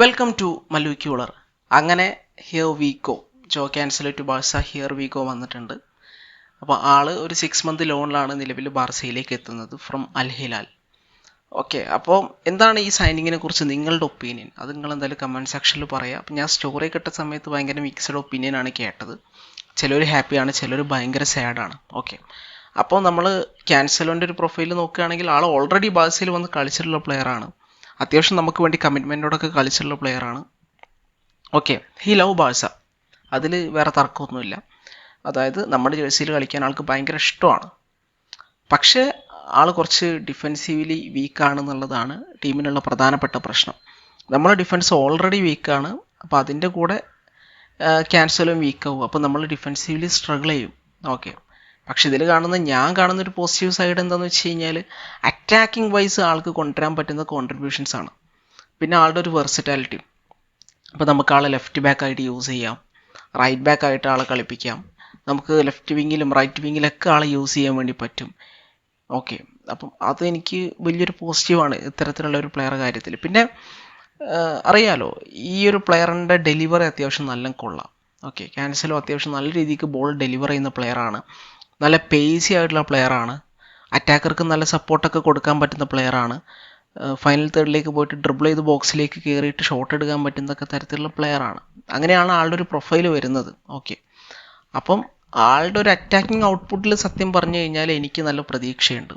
Welcome to Mallu ക്യൂളർ അങ്ങനെ here we go Joao Cancelo to Barca here we go വന്നിട്ടുണ്ട്. അപ്പോൾ ആൾ ഒരു സിക്സ് മന്ത് ലോണിലാണ് നിലവിൽ ബാർസയിലേക്ക് എത്തുന്നത് ഫ്രം അൽ ഹിലാൽ ഓക്കെ അപ്പോൾ എന്താണ് ഈ സൈനിങ്ങിനെ കുറിച്ച് നിങ്ങളുടെ ഒപ്പീനിയൻ അത് നിങ്ങൾ എന്തായാലും കമന്റ് സെക്ഷനിൽ പറയാം. അപ്പം ഞാൻ സ്റ്റോറി കിട്ട സമയത്ത് ഭയങ്കര മിക്സഡ് ഒപ്പീനിയൻ ആണ് കേട്ടത്. ചിലർ ഹാപ്പിയാണ് ചിലർ ഭയങ്കര സാഡാണ് ഓക്കെ അപ്പോൾ നമ്മൾ ക്യാൻസലോന്റെ ഒരു പ്രൊഫൈൽ നോക്കുകയാണെങ്കിൽ ആൾ ഓൾറെഡി ബാഴ്സയിൽ വന്ന് കളിച്ചിട്ടുള്ള പ്ലെയറാണ് അത്യാവശ്യം നമുക്ക് വേണ്ടി കമ്മിറ്റ്മെന്റോടൊക്കെ കളിച്ചിട്ടുള്ള പ്ലെയറാണ് ഓക്കെ ഹി ലവ് ബാഴ്സ അതിൽ വേറെ തർക്കമൊന്നുമില്ല. അതായത് നമ്മുടെ ജേഴ്സിയിൽ കളിക്കാൻ ആൾക്ക് ഭയങ്കര ഇഷ്ടമാണ്. പക്ഷേ ആൾ കുറച്ച് ഡിഫെൻസീവ്ലി വീക്കാണെന്നുള്ളതാണ് ടീമിനുള്ള പ്രധാനപ്പെട്ട പ്രശ്നം. നമ്മളെ ഡിഫൻസ് ഓൾറെഡി വീക്കാണ് അപ്പോൾ അതിന്റെ കൂടെ ക്യാൻസലും വീക്കാവും അപ്പോൾ നമ്മൾ ഡിഫെൻസീവ്ലി സ്ട്രഗിൾ ചെയ്യും. ഓക്കെ പക്ഷെ ഇതിൽ കാണുന്ന ഞാൻ കാണുന്ന ഒരു പോസിറ്റീവ് സൈഡ് എന്താണെന്ന് വെച്ച് കഴിഞ്ഞാൽ അറ്റാക്കിംഗ് വൈസ് ആൾക്ക് കൊണ്ടുവരാൻ പറ്റുന്ന കോൺട്രിബ്യൂഷൻസ് ആണ്. പിന്നെ ആളുടെ ഒരു വെർസിറ്റാലിറ്റി അപ്പോൾ നമുക്ക് ആളെ ലെഫ്റ്റ് ബാക്ക് ആയിട്ട് യൂസ് ചെയ്യാം. റൈറ്റ് ബാക്ക് ആയിട്ട് ആളെ കളിപ്പിക്കാം. നമുക്ക് ലെഫ്റ്റ് വിങ്ങിലും റൈറ്റ് വിങ്ങിലൊക്കെ ആളെ യൂസ് ചെയ്യാൻ വേണ്ടി പറ്റും. ഓക്കെ അപ്പം അത് എനിക്ക് വലിയൊരു പോസിറ്റീവാണ് ഇത്തരത്തിലുള്ള ഒരു പ്ലെയർ കാര്യത്തിൽ പിന്നെ അറിയാലോ ഈ ഒരു പ്ലെയറിന്റെ ഡെലിവറി അത്യാവശ്യം നല്ല കൊള്ളാം. ഓക്കെ ക്യാൻസലോ അത്യാവശ്യം നല്ല രീതിക്ക് ബോൾ ഡെലിവർ ചെയ്യുന്ന പ്ലെയറാണ് നല്ല പേസി ആയിട്ടുള്ള പ്ലെയറാണ് അറ്റാക്കർക്ക് നല്ല സപ്പോർട്ടൊക്കെ കൊടുക്കാൻ പറ്റുന്ന പ്ലെയറാണ് ഫൈനൽ തേർഡിലേക്ക് പോയിട്ട് ഡ്രിബിൾ ചെയ്ത് ബോക്സിലേക്ക് കയറിയിട്ട് ഷോട്ട് എടുക്കാൻ പറ്റുന്നൊക്കെ തരത്തിലുള്ള പ്ലെയറാണ് അങ്ങനെയാണ് ആളുടെ ഒരു പ്രൊഫൈൽ വരുന്നത്. ഓക്കെ അപ്പം ആളുടെ ഒരു അറ്റാക്കിംഗ് ഔട്ട്പുട്ടിൽ സത്യം പറഞ്ഞു കഴിഞ്ഞാൽ എനിക്ക് നല്ല പ്രതീക്ഷയുണ്ട്.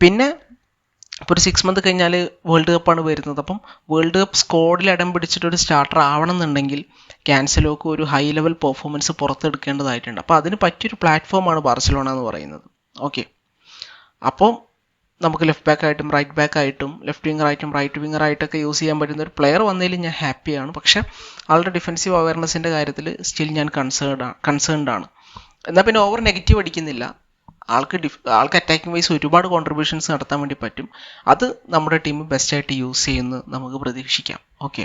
പിന്നെ ഇപ്പോൾ ഒരു സിക്സ് മന്ത് കഴിഞ്ഞാൽ വേൾഡ് കപ്പാണ് വരുന്നത്. അപ്പം വേൾഡ് കപ്പ് സ്കോഡിൽ ഇടം പിടിച്ചിട്ട് ഒരു സ്റ്റാർട്ടർ ആവണം എന്നുണ്ടെങ്കിൽ ക്യാൻസലോക്ക് ഒരു ഹൈ ലെവൽ പെർഫോമൻസ് പുറത്തെടുക്കേണ്ടതായിട്ടുണ്ട്. അപ്പോൾ അതിന് പറ്റിയൊരു പ്ലാറ്റ്ഫോമാണ് ബാർസലോണ എന്ന് പറയുന്നത്. ഓക്കെ അപ്പോൾ നമുക്ക് ലെഫ്റ്റ് ബാക്ക് ആയിട്ടും റൈറ്റ് ബാക്ക് ആയിട്ടും ലെഫ്റ്റ് വിംഗർ ആയിട്ടും റൈറ്റ് വിംഗർ ആയിട്ടൊക്കെ യൂസ് ചെയ്യാൻ പറ്റുന്ന ഒരു പ്ലെയർ വന്നതിൽ ഞാൻ ഹാപ്പിയാണ് പക്ഷേ ആളുടെ ഡിഫൻസീവ് അവയർനെസ്സിന്റെ കാര്യത്തിൽ സ്റ്റിൽ ഞാൻ കൺസേൺഡ് കൺസേൺഡ് ആണ്. എന്നാൽ പിന്നെ ഓവർ നെഗറ്റീവ് അടിക്കുന്നില്ല. ആൾക്ക് ഡിഫ് ആൾക്ക് അറ്റാക്കിംഗ് വൈസ് ഒരുപാട് കോൺട്രിബ്യൂഷൻസ് നടത്താൻ വേണ്ടി പറ്റും. അത് നമ്മുടെ ടീം ബെസ്റ്റായിട്ട് യൂസ് ചെയ്യുന്നു നമുക്ക് പ്രതീക്ഷിക്കാം. ഓക്കെ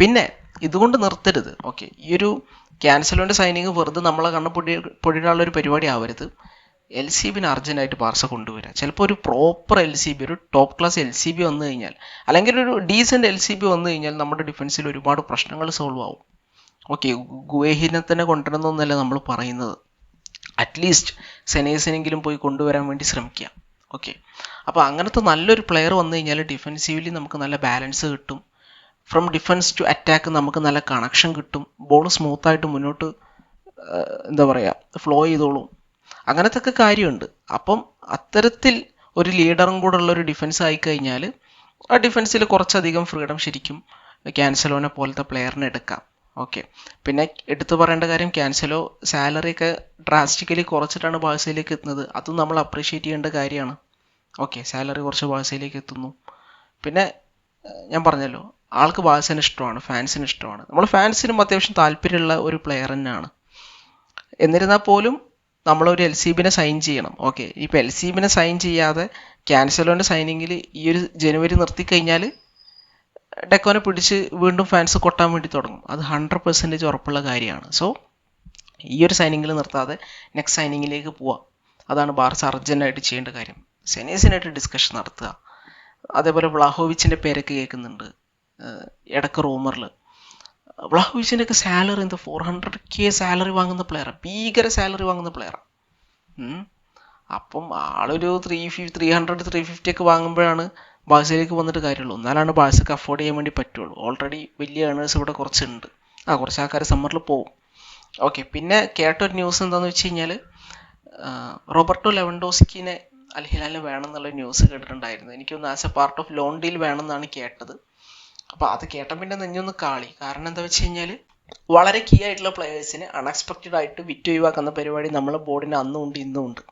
പിന്നെ ഇതുകൊണ്ട് നിർത്തരുത്. ഓക്കെ ഈ ഒരു ക്യാൻസലോന്റെ സൈനിങ് വെറുതെ നമ്മളെ കണ്ണ് പൊടി പൊടിയിടാനുള്ള ഒരു പരിപാടി ആവരുത്. എൽ സി ബിന് അർജന്റായിട്ട് പാർസ കൊണ്ടുവരാം ചിലപ്പോൾ ഒരു പ്രോപ്പർ എൽ സി ബി ഒരു top class L C B വന്നു കഴിഞ്ഞാൽ അല്ലെങ്കിൽ ഒരു ഡീസന്റ് എൽ സി ബി വന്നു കഴിഞ്ഞാൽ നമ്മുടെ ഡിഫൻസിൽ ഒരുപാട് പ്രശ്നങ്ങൾ സോൾവ് ആവും. ഓക്കെ ഗുവേഹിനെ തന്നെ കൊണ്ടുവരണമെന്നല്ല നമ്മൾ പറയുന്നത്. അറ്റ്ലീസ്റ്റ് സെനേഴ്സിനെങ്കിലും പോയി കൊണ്ടുവരാൻ വേണ്ടി ശ്രമിക്കുക ഓക്കെ അപ്പോൾ അങ്ങനത്തെ നല്ലൊരു പ്ലെയർ വന്നു കഴിഞ്ഞാൽ ഡിഫെൻസീവ്ലി നമുക്ക് നല്ല ബാലൻസ് കിട്ടും. ഫ്രം ഡിഫൻസ് ടു അറ്റാക്ക് നമുക്ക് നല്ല കണക്ഷൻ കിട്ടും. ബോൾ സ്മൂത്തായിട്ട് മുന്നോട്ട് എന്താ പറയുക ഫ്ലോ ചെയ്തോളും. അങ്ങനത്തെ ഒക്കെ കാര്യമുണ്ട്. അപ്പം അത്തരത്തിൽ ഒരു ലീഡറും കൂടെ ഉള്ള ഒരു ഡിഫൻസ് ആയിക്കഴിഞ്ഞാൽ ആ ഡിഫൻസിൽ കുറച്ചധികം ഫ്രീഡം ശരിക്കും ക്യാൻസലോനെ പോലത്തെ പ്ലെയറിനെ എടുക്കാം. ഓക്കെ പിന്നെ എടുത്തു പറയേണ്ട കാര്യം ക്യാൻസലോ സാലറി ഒക്കെ ഡ്രാസ്റ്റിക്കലി കുറച്ചിട്ടാണ് ബാഴ്സയിലേക്ക് എത്തുന്നത്. അതും നമ്മൾ അപ്രീഷിയേറ്റ് ചെയ്യേണ്ട കാര്യമാണ്. ഓക്കെ സാലറി കുറച്ച് ബാഴ്സയിലേക്ക് എത്തുന്നു. പിന്നെ ഞാൻ പറഞ്ഞല്ലോ ആൾക്ക് ബാഴ്സന് ഇഷ്ടമാണ് ഫാൻസിന് ഇഷ്ടമാണ്. നമ്മൾ ഫാൻസിനും അത്യാവശ്യം താല്പര്യമുള്ള ഒരു പ്ലെയർ തന്നെയാണ്. എന്നിരുന്നാൽ പോലും നമ്മളൊരു എൽ സി ബിനെ സൈൻ ചെയ്യണം. ഓക്കെ ഇപ്പോൾ എൽ സി ബിനെ സൈൻ ചെയ്യാതെ ക്യാൻസലോന്റെ സൈനിങ്ങിൽ ഈ ഒരു ജനുവരി നിർത്തിക്കഴിഞ്ഞാൽ ഡെക്കോനെ പിടിച്ച് വീണ്ടും ഫാൻസ് കൊട്ടാൻ വേണ്ടി തുടങ്ങും. അത് ഹൺഡ്രഡ് പെർസെന്റേജ് ഉറപ്പുള്ള കാര്യമാണ്. സോ ഈ ഒരു സൈനിങ്ങിൽ നിർത്താതെ നെക്സ്റ്റ് സൈനിങ്ങിലേക്ക് പോവാം. അതാണ് ബാർസ അർജന്റായിട്ട് ചെയ്യേണ്ട കാര്യം. സെനീസിനായിട്ട് ഡിസ്കഷൻ നടത്തുക. അതേപോലെ വ്ളാഹോവിച്ചിന്റെ പേരൊക്കെ കേൾക്കുന്നുണ്ട്. ഇടയ്ക്ക് റൂമറിൽ വ്ളാഹോവിച്ചിന്റെയൊക്കെ സാലറി എന്താ? ഫോർ ഹൺഡ്രഡ് കെ സാലറി വാങ്ങുന്ന പ്ലെയറാണ് ഭീകര സാലറി വാങ്ങുന്ന പ്ലെയറാണ് അപ്പം ആളൊരു three fifty three hundred three fifty ഒക്കെ വാങ്ങുമ്പോഴാണ് ബാഴ്സയിലേക്ക് വന്നിട്ട് കാര്യമുള്ളൂ. എന്നാലാണ് ബാഴ്സക്ക് അഫോർഡ് ചെയ്യാൻ വേണ്ടി പറ്റുള്ളൂ. ഓൾറെഡി വലിയ ഏണേഴ്സ് ഇവിടെ കുറച്ചുണ്ട്. ആ കുറച്ച് ആൾക്കാർ സമ്മറിൽ പോകും ഓക്കെ പിന്നെ കേട്ടൊരു ന്യൂസ് എന്താണെന്ന് വെച്ച് കഴിഞ്ഞാൽ റോബർട്ടോ ലെവൻഡോസ്കിനെ അൽഹിലാലിന് വേണം എന്നുള്ള ന്യൂസ് കേട്ടിട്ടുണ്ടായിരുന്നു. എനിക്കൊന്ന് as a part of loan deal വേണമെന്നാണ് കേട്ടത്. അപ്പോൾ അത് കേട്ട പിന്നെ നെഞ്ഞൊന്ന് കാളി. കാരണം എന്താ വെച്ച് കഴിഞ്ഞാൽ വളരെ കീ ആയിട്ടുള്ള പ്ലെയേഴ്സിന് അൺഎക്സ്പെക്റ്റഡ് ആയിട്ട് വിറ്റ് ഒഴിവാക്കുന്ന പരിപാടി നമ്മളെ ബോർഡിന് അന്നും ഉണ്ട് ഇന്നും ഉണ്ട്.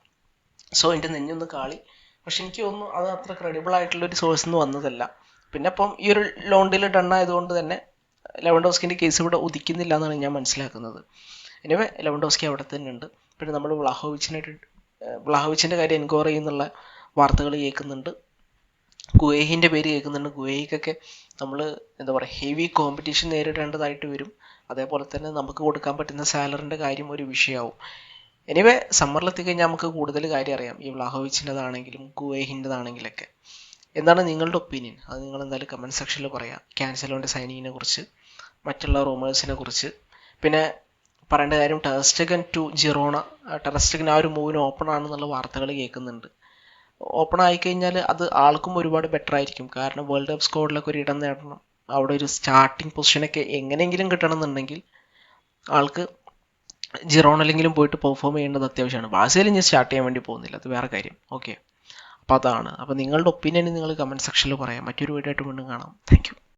സോ എന്റെ നെഞ്ഞൊന്ന് കാളി. പക്ഷെ എനിക്ക് തോന്നുന്നു അത് അത്ര ക്രെഡിബിൾ ആയിട്ടുള്ള ഒരു സോഴ്സ് നിന്ന് വന്നതല്ല. പിന്നെ ഇപ്പം ഈ ഒരു ലോൺ ഡീൽ ഡൺ ആയതുകൊണ്ട് തന്നെ ലെവൻഡോസ്കിന്റെ കേസ് ഇവിടെ ഉദിക്കുന്നില്ല എന്നാണ് ഞാൻ മനസ്സിലാക്കുന്നത്. എനിവേ ലെവൻഡോസ്കി അവിടെ തന്നെ ഉണ്ട്. പിന്നെ നമ്മൾ വ്ളാഹോവിച്ചിനായിട്ട് വ്ളാഹോവിച്ചിന്റെ കാര്യം എൻക്വയർ ചെയ്യുന്നുള്ള വാർത്തകൾ കേൾക്കുന്നുണ്ട്. ഗുവേഹിന്റെ പേര് കേൾക്കുന്നുണ്ട്. ഗുവേഹിക്കൊക്കെ നമ്മൾ എന്താ പറയുക ഹെവി കോമ്പറ്റീഷൻ നേരിടേണ്ടതായിട്ട് വരും. അതേപോലെ തന്നെ നമുക്ക് കൊടുക്കാൻ പറ്റുന്ന സാലറിന്റെ കാര്യം ഒരു വിഷയമാവും. എനിവേ സമ്മറിലെത്തി കഴിഞ്ഞാൽ നമുക്ക് കൂടുതൽ കാര്യം അറിയാം. ഈ വ്ളാഹോവിച്ചിന്റെതാണെങ്കിലും ഗുവേഹിന്റെതാണെങ്കിലൊക്കെ. എന്താണ് നിങ്ങളുടെ ഒപ്പീനിയൻ അത് നിങ്ങൾ എന്തായാലും കമന്റ് സെക്ഷനിൽ പറയാം. ക്യാൻസലോന്റെ സൈനിങ്ങിനെ കുറിച്ച്. മറ്റുള്ള റൂമേഴ്സിനെ കുറിച്ച്. പിന്നെ പറയേണ്ട കാര്യം ടെറസ്റ്റഗൻ ടു ജിറോണ ടെറസ്റ്റഗൻ ആ ഒരു മൂവിന് ഓപ്പൺ ആണെന്നുള്ള വാർത്തകൾ കേൾക്കുന്നുണ്ട്. ഓപ്പൺ ആയിക്കഴിഞ്ഞാൽ അത് ആൾക്കും ഒരുപാട് ബെറ്റർ ആയിരിക്കും. കാരണം വേൾഡ് കപ്പ് സ്കോഡിലൊക്കെ ഒരു ഇടം നേടണം. അവിടെ ഒരു സ്റ്റാർട്ടിംഗ് പൊസിഷനൊക്കെ എങ്ങനെയെങ്കിലും കിട്ടണമെന്നുണ്ടെങ്കിൽ ആൾക്ക് ജിറോണലെങ്കിലും പോയിട്ട് പെർഫോം ചെയ്യേണ്ടത് അത്യാവശ്യമാണ്. ബാസയിൽ ഞാൻ സ്റ്റാർട്ട് ചെയ്യാൻ വേണ്ടി പോകുന്നില്ല. അത് വേറെ കാര്യം. ഓക്കെ അപ്പോൾ അതാണ്. അപ്പോൾ നിങ്ങളുടെ ഒപ്പീനിയൻ നിങ്ങൾ കമന്റ് സെക്ഷനിൽ പറയാം. മറ്റൊരു വീഡിയോ ആയിട്ട് വീണ്ടും കാണാം. താങ്ക്